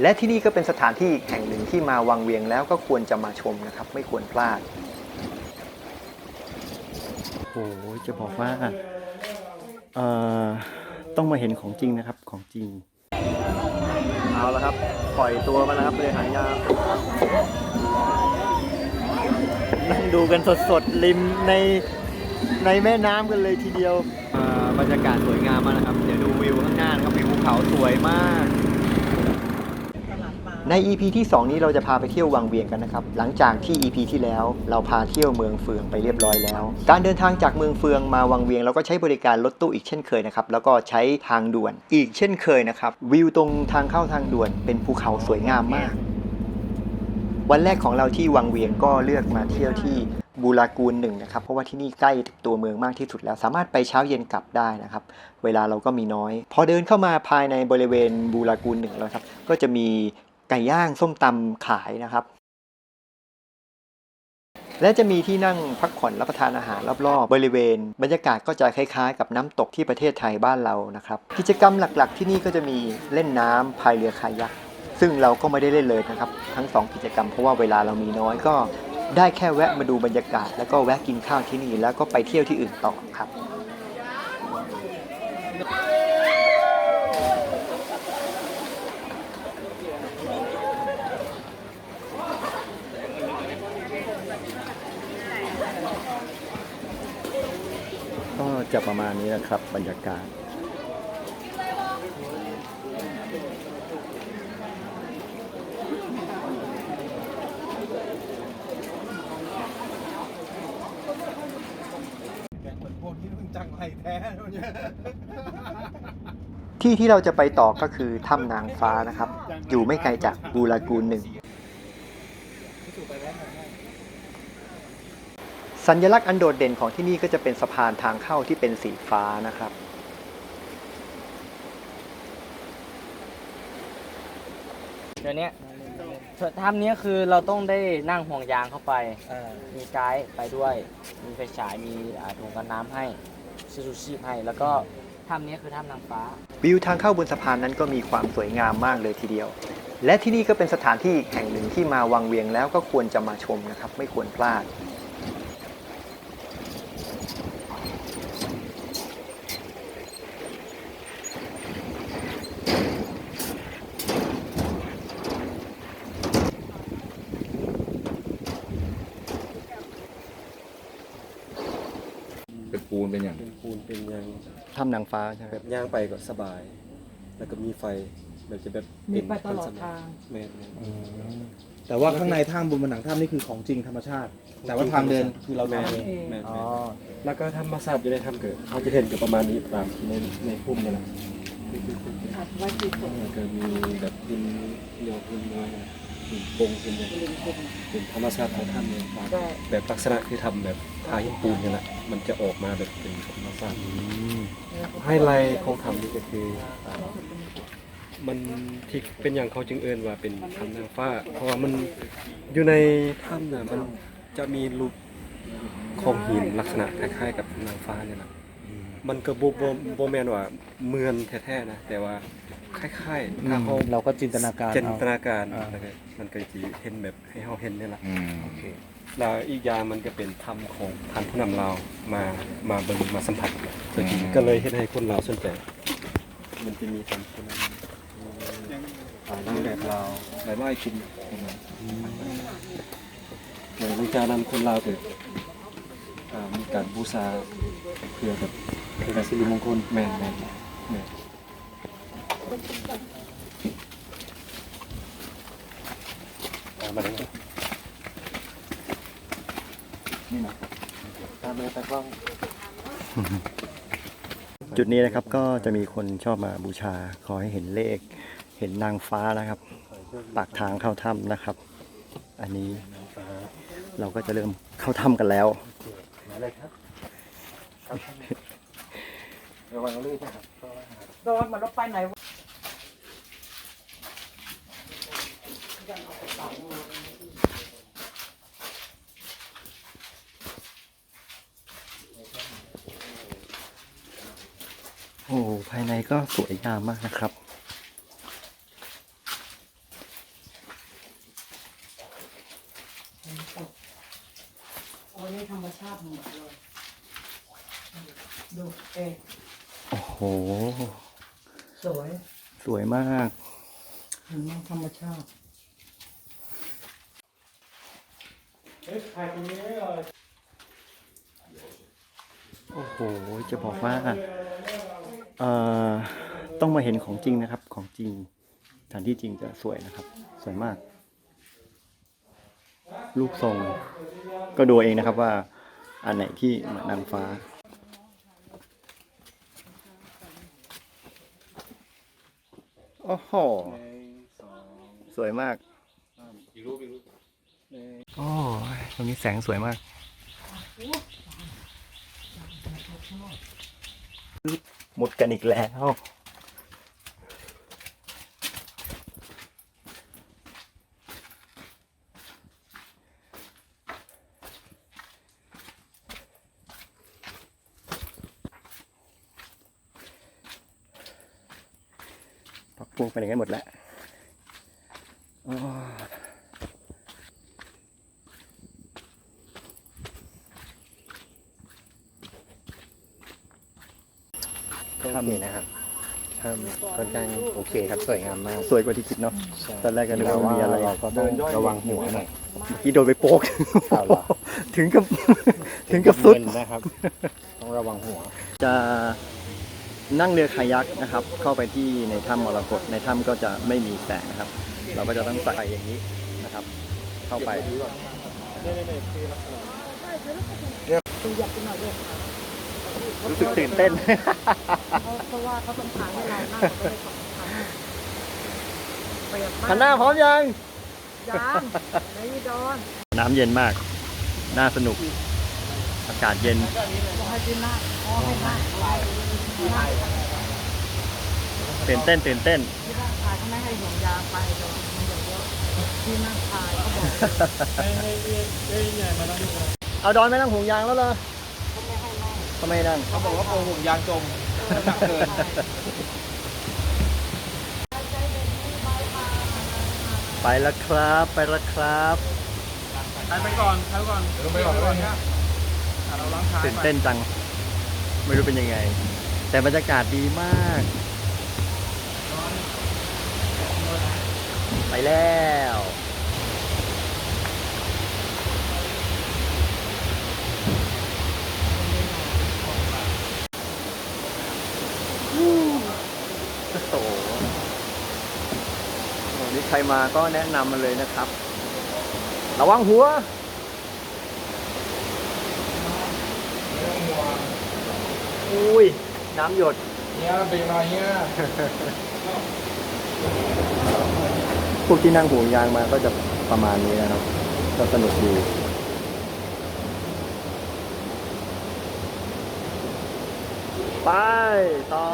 และที่นี่ก็เป็นสถานที่อีกแห่งหนึ่งที่มาวังเวียงแล้วก็ควรจะมาชมนะครับ ไม่ควรพลาดโอ้โหจะบอกว่าเอ่อต้องมาเห็นของจริงนะครับของจริง เอาละครับ ปล่อยตัวมาแล้วครับเลยหายาวนั่งดูกันสดๆริมในในแม่น้ำกันเลยทีเดียวอ่าบรรยากาศสวยงามมากนะครับ เดี๋ยวดูวิวข้างหน้านะครับวิวภูเขาสวยมาก ใน EP ที่ 2 นี้เราจะพาไปเที่ยววังเวียงกันนะครับ หลังจากที่ EP ที่แล้วเราพาเที่ยวเมืองเฟืองไปเรียบร้อยแล้ว การเดินทางจากเมืองเฟืองมาวังเวียงเราก็ใช้บริการรถตู้อีกเช่นเคยนะครับ แล้วก็ใช้ทางด่วนอีกเช่นเคยนะครับ วิวตรงทางเข้าทางด่วนเป็นภูเขาสวยงามมาก วันแรกของเราที่วังเวียงก็เลือกมาเที่ยวที่บูรากูลหนึ่งนะครับเพราะว่าที่นี่ใกล้ตัวเมืองมากที่สุดแล้ว สามารถไปเช้าเย็นกลับได้นะครับ เวลาเราก็มีน้อย พอเดินเข้ามาภายในบริเวณบูรากูลหนึ่งแล้วครับ ก็จะมี ไก่ย่างส้มตำขายนะครับ และจะมีที่นั่งพักผ่อนรับประทานอาหารรอบๆ บริเวณ บรรยากาศก็จะคล้ายๆ กับน้ำตกที่ประเทศไทยบ้านเรานะครับ กิจกรรมหลักๆ ที่นี่ก็จะมีเล่นน้ำพายเรือคายักซึ่งเราก็ไม่ได้เล่นเลยนะครับ ทั้งสองกิจกรรมเพราะว่าเวลาเรามีน้อยก็ได้แค่แวะมาดูบรรยากาศ แล้วก็แวะกินข้าวที่นี่แล้วก็ไปเที่ยวที่อื่นต่อครับ จะประมาณนี้นะครับ บรรยากาศ พวกนี้มึงจังไรแท้เนี่ยที่ที่เราจะไปต่อก็คือถ้ำนางฟ้านะครับ อยู่ไม่ไกลจากบูรากูลหนึ่ง สัญลักษณ์อันโดดเด่นของที่นี่ก็จะเป็นสะพานทางเข้าที่เป็นสีฟ้านะครับ เดี๋ยวนี้ถ้ำเนี้ยคือเราต้องได้นั่งห่วงยางเข้าไป มีไกด์ไปด้วย มีไฟฉาย มีอ่าถุงกันน้ำให้ซื้อชูชีพให้ แล้วก็ถ้ำเนี้ยคือถ้ำนางฟ้า วิวทางเข้าบนสะพานนั้นก็มีความสวยงามมากเลยทีเดียว และที่นี่ก็เป็นสถานที่อีกแห่งหนึ่งที่มาวังเวียงแล้วก็ควรจะมาชมนะครับ ไม่ควรพลาด เป็นปูนเป็นอย่าง เป็นปูนเป็นยาง ถ้ำ นางฟ้าใช่ไหมแบบย่างไปก็สบาย แล้วก็มีไฟแบบจะแบบมีไฟตลอดทาง แม่นแต่ว่าข้างในถ้ำบนผนังถ้ำนี่คือของจริงธรรมชาติ แต่ว่าทางเดินคือเราแม่ทำนเองแม่นอ๋อแล้วก็ธรรมศาสตร์จะได้ทำเกิดเขาจะเห็นกับประมาณนี้ตามในในพุ่มนี่แหละแล้วก็มีแบบดินเหนียวดินน้อยนะดินปงเป็นอย่างเป็นธรรมชาติของถ้ำเนี่ยแบบลักษณะคือทำแบบ ทาหินปูนนี่แหละมันจะออกมาแบบเป็นธรรมชาติให้ไลท์ของทำนี่ก็คืออ่ามันที่เป็นอย่างเขาจึงเอินว่าเป็นถ้ำนางฟ้า เพราะว่ามันอยู่ในถ้ำน่ะมันจะมีรูปของหินลักษณะคล้ายๆกับนางฟ้าเนี่ยแหละมันก็บ่บ่บ่แม่นว่าเหมือนแท้ๆนะแต่ว่าคล้ายๆถ้าเขาเราก็จินตนาการจินเอาตนาการอ่าแล้วก็มันก็สิเห็นแบบให้เฮาเห็นนี่แหละอืม แล้วอีกอย่างมันก็เป็นธรรมของท่านผู้นำเรามามาเบิ่งมาสัมผัสตัวจริงก็เลยเฮ็ดให้คนเราวสนใจ มันจะมีท่านผู้นำอ่านั่งแบบเราแบบว่าไอ้กินในวิชานำคนเราเกิดมีการบูชาเพื่อแบบเพื่อสิริมงคลแม่นแม่นแม่นอ่ามาเลย นี่นะตามเลยตากล้อง จุดนี้นะครับก็จะมีคนชอบมาบูชา ขอให้เห็นเลข เห็นนางฟ้านะครับ ปากทางเข้าถ้ำนะครับ อันนี้เราก็จะเริ่มเข้าถ้ำกันแล้วมาเลยครับระวังลื่นนะครับโดนมันรถไปไหน โอ้ ภายในก็สวยงามมากนะครับ โอ้นี่ธรรมชาติหมดเลย ดูเอ๊โอ้โห สวยสวยมาก เห็นไหมธรรมชาติ โอ้โห จะบอกว่า ต้องมาเห็นของจริงนะครับ ของจริงสถานที่จริงจะสวยนะครับ สวยมาก รูปทรง ก็ดูเองนะครับว่าอันไหนที่เหมือนนางฟ้าโอ้โหสวยมากอีกรูปอีกรูปโอ้ตรงนี้แสงสวยมาก มดกันอีกแล้ว พักพวกไปไหนกันหมดแล้ว อ้อโอเคนะครับทำค่อนข้างโอเคครับสวยงามมากสวยกว่าที่คิดเนาะตอนแรกก็นึกว่ามีอะไรเราก็ต้องระวังหัวหน่อยเมื่อกี้โดนไปโป๊กเอาเหรอถึงกับถึงกับสุดมึนนะครับ ต้องระวังหัว จะนั่งเรือคายักนะครับ เข้าไปที่ในถ้ำมรกตในถ้ำก็จะไม่มีแสงนะครับ เราก็จะต้องใส่อย่างนี้นะครับ เข้าไป รู้สึกตื่นเต้น เพราะว่าเขาต้องผ่านให้เราหน้าเขาเลยสองครั้งเปรียบมากหันหน้าพร้อมยังยางในดอนน้ำเย็นมาก น่าสนุก อากาศเย็นบอกให้กินหน้าพอให้หน้าตื่นเต้นตื่นเต้น ที่ร่างกายเขาไม่ให้ห่วงยางไปเรามันอย่างเดียวที่นั่งทายเขาบอก เอาดอนไม่นั่งห่วงยางแล้วเหรอ เขาไม่ให้นั่งเขาบอกว่าโกหกยางจมน้ำหนักเกิน ไปแล้วครับ ไปแล้วครับใครไปก่อนใครไปก่อนเดี๋ยวลงไปก่อนแล้วเนี่ยอะเราล้างท้ายตื่นเต้นจัง ไม่รู้เป็นยังไง แต่บรรยากาศดีมาก ไปแล้ว โอ้โหวันนี้ ใครมาก็แนะนำมาเลยนะครับ ระวังหัวอุ้ย น้ำหยดเนี่ยเบรกหน่อยเนี่ยพวกที่นั่งห่วงยางมาก็จะประมาณนี้นะครับ ก็สนุกดีไป ต่อ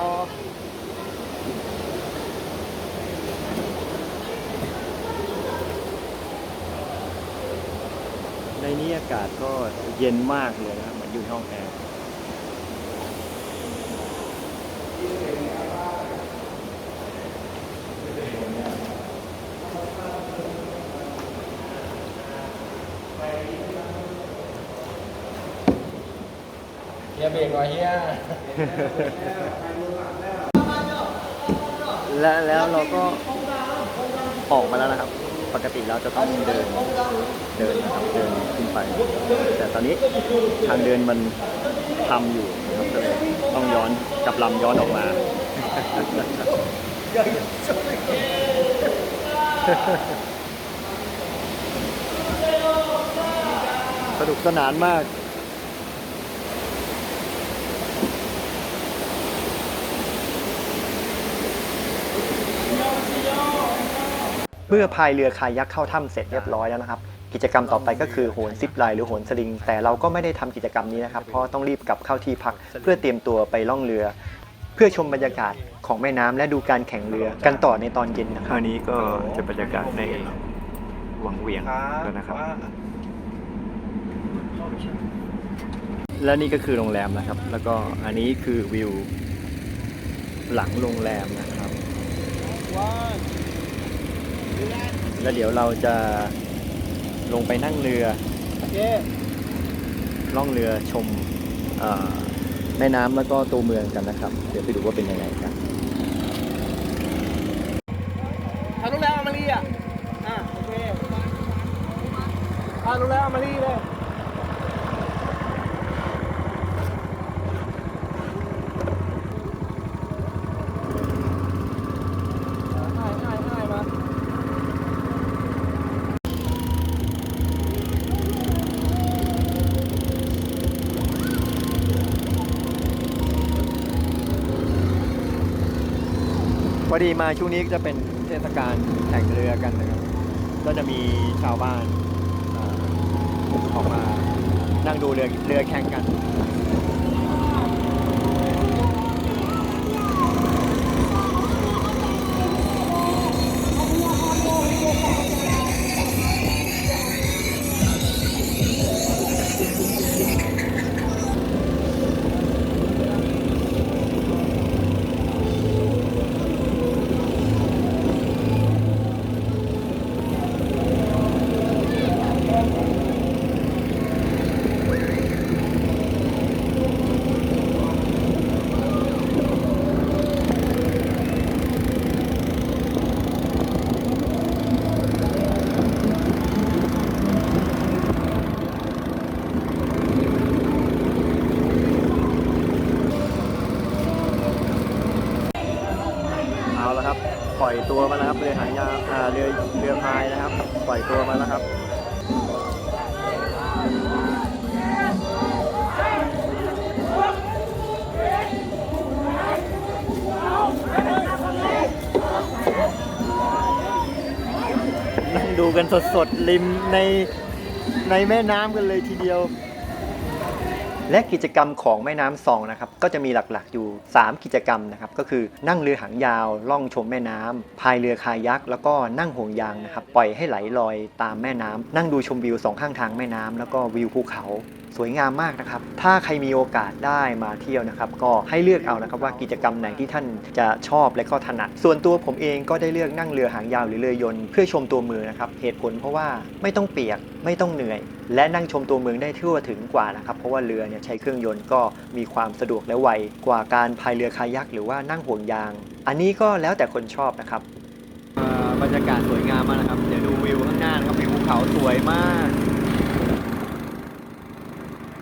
ในนี้อากาศก็เย็นมากเลยนะครับเหมือนอยู่ในห้องแอร์เฮียเบรกหน่อยเฮีย และแล้วเราก็ออกมาแล้วนะครับ ปกติเราจะต้องเดินเดินนะครับเดินขึ้นไป แต่ตอนนี้ทางเดินมันทำอยู่นะครับก็เลยต้องย้อนกลับลำย้อนออกมา สนุกสนานมาก เมื่อพายเรือคายักเข้าถ้ำเสร็จเรียบร้อยแล้วนะครับ กิจกรรมต่อไปก็คือโหนซิปไลน์หรือโหนสลิง แต่เราก็ไม่ได้ทำกิจกรรมนี้นะครับ เพราะต้องรีบกลับเข้าที่พัก เพื่อเตรียมตัวไปล่องเรือ เพื่อชมบรรยากาศของแม่น้ำและดูการแข่งเรือกันต่อในตอนเย็นนะครับคราวนี้ก็จะบรรยากาศในวังเวียงแล้วนะครับและนี่ก็คือโรงแรมนะครับ แล้วก็อันนี้คือวิวหลังโรงแรมนะครับ แล้วเดี๋ยวเราจะลงไปนั่งเรือล่องเรือชมอแม่น้ำแล้วก็ตัวเมืองกันนะครับ เดี๋ยวไปดูว่าเป็นยังไงครับทางรู้แล้วอามารีอะ อ่าโอเคทางรู้แล้วอามารีเลย อดีมาช่วงนี้ก็จะเป็นเทศกาลแข่งเรือกันนะครับ ก็จะมีชาวบ้านออกมานั่งดูเรือเรือแข่งกัน ล่อยตัวมาแล้วครับเรือหางยาวอ่าเรือเรือพายนะครับ ปล่อยตัวมาแล้วครับนั่งดูกันสดๆริมในในแม่น้ำกันเลยทีเดียว และกิจกรรมของแม่น้ำซองนะครับก็จะมีหลักๆอยู่ 3 กิจกรรมนะครับก็คือนั่งเรือหางยาวล่องชมแม่น้ำพายเรือคายักแล้วก็นั่งห่วงยางนะครับปล่อยให้ไหลลอยตามแม่น้ำนั่งดูชมวิวสองข้างทางแม่น้ำแล้วก็วิวภูเขา สวยงามมากนะครับ ถ้าใครมีโอกาสได้มาเที่ยวนะครับ ก็ให้เลือกเอานะครับว่ากิจกรรมไหนที่ท่านจะชอบและก็ถนัด ส่วนตัวผมเองก็ได้เลือกนั่งเรือหางยาวหรือเรือยนต์เพื่อชมตัวเมืองนะครับ เหตุผลเพราะว่าไม่ต้องเปียกไม่ต้องเหนื่อย และนั่งชมตัวเมืองได้ทั่วถึงกว่านะครับ เพราะว่าเรือเนี่ยใช้เครื่องยนต์ก็มีความสะดวกและไวกว่าการพายเรือคายักหรือว่านั่งห่วงยาง อันนี้ก็แล้วแต่คนชอบนะครับบรรยากาศสวยงามมากนะครับ เดี๋ยวดูวิวข้างหน้านะครับวิวภูเขาสวยมาก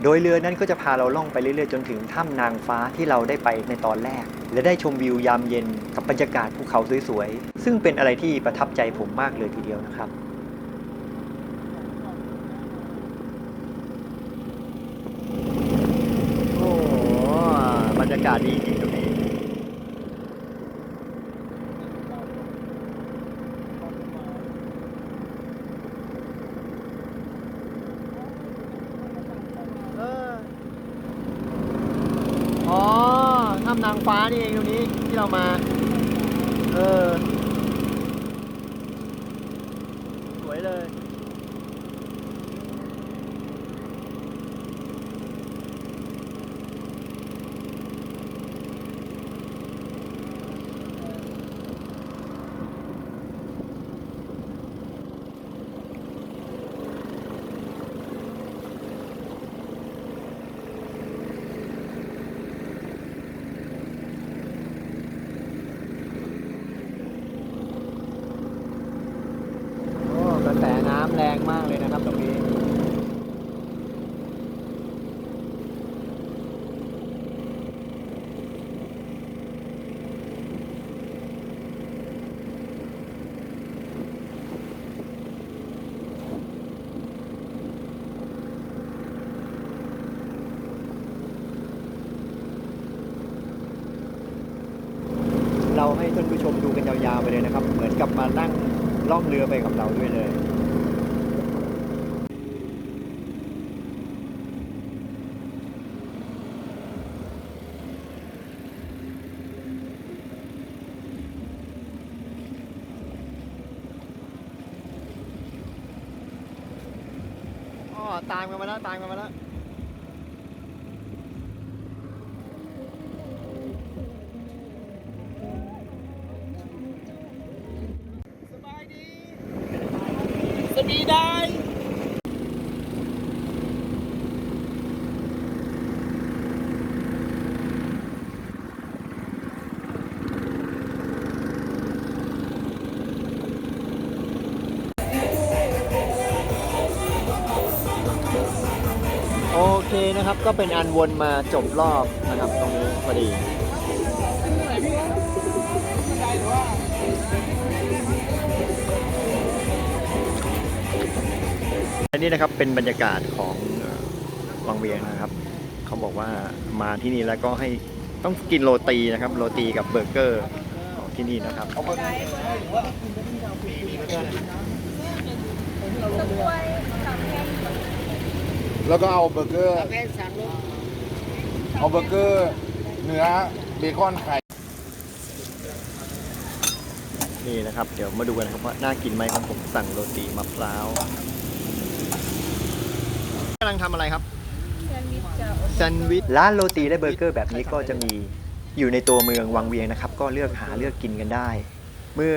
โดยเรือนั้นก็จะพาเราล่องไปเรื่อยๆ จนถึงถ้ำนางฟ้าที่เราได้ไปในตอนแรก และได้ชมวิวยามเย็นกับบรรยากาศภูเขาสวยๆ ซึ่งเป็นอะไรที่ประทับใจผมมากเลยทีเดียวนะครับโอ้บรรยากาศดีจริงตรงนี้ เออ อ๋อถ้ำนางฟ้านี่เองตรงนี้ที่เรามา เออ สวยเลย โอ้กระแสน้ำแรงมากเลยนะครับตรงนี้ เราให้ท่านผู้ชมดูกันยาวๆไปเลยนะครับ เหมือนกับมานั่ง ล่องเรือไปกับเราด้วยเลยอ๋อตามกันมาแล้วตามกันมาแล้ว โอเคนะครับก็เป็นอันวนมาจบรอบนะครับตรงนี้พอดีอันนี้นะครับเป็นบรรยากาศของวังเวียงนะครับ เขาบอกว่ามาที่นี่แล้วก็ให้ต้องกินโรตีนะครับ โรตีกับเบอร์เกอร์ของที่นี่นะครับ แล้วก็เอาเบอร์เกอร์เอาเบอร์เกอร์เนื้อเบคอนไข่ นี่นะครับ เดี๋ยวมาดูกันนะครับว่าน่ากินไหมของผมสั่งโรตีมะพร้าวกำลังทำอะไรครับแซนด์วิชร้านโรตีและเบอร์เกอร์แบบนี้ก็จะมีอยู่ในตัวเมืองวังเวียงนะครับ ก็เลือกหาเลือกกินกันได้ เมื่อ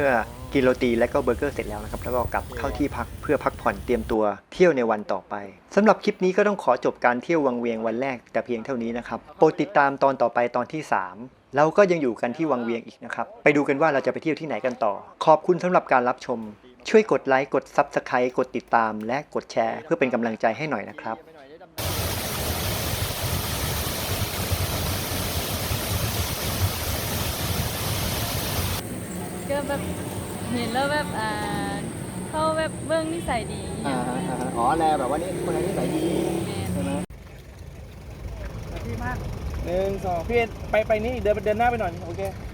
กินโรตีและก็เบอร์เกอร์เสร็จแล้วนะครับ แล้วก็กลับเข้าที่พักเพื่อพักผ่อนเตรียมตัวเที่ยวในวันต่อไปสำหรับคลิปนี้ก็ต้องขอจบการเที่ยววังเวียงวันแรกแต่เพียงเท่านี้นะครับโปรดติดตามตอนต่อไปตอนที่ 3 เราก็ยังอยู่กันที่วังเวียงอีกนะครับ ไปดูกันว่าเราจะไปเที่ยวที่ไหนกันต่อ ขอบคุณสำหรับการรับชม ช่วยกดไลค์กด Subscribe กดติดตาม และกดแชร์ เพื่อเป็นกำลังใจให้หน่อยนะครับ แบบเห็นแล้วแบบอ่าเขาแบบเบื้องนิสัยดีอ่าอ๋อแลแบบว่านี่คนนี้ใส่ดีแมนใช่ไหมหนึ่งสองพี่เอ็ดไปไปนี่เดินเดินหน้าไปหน่อย โอเค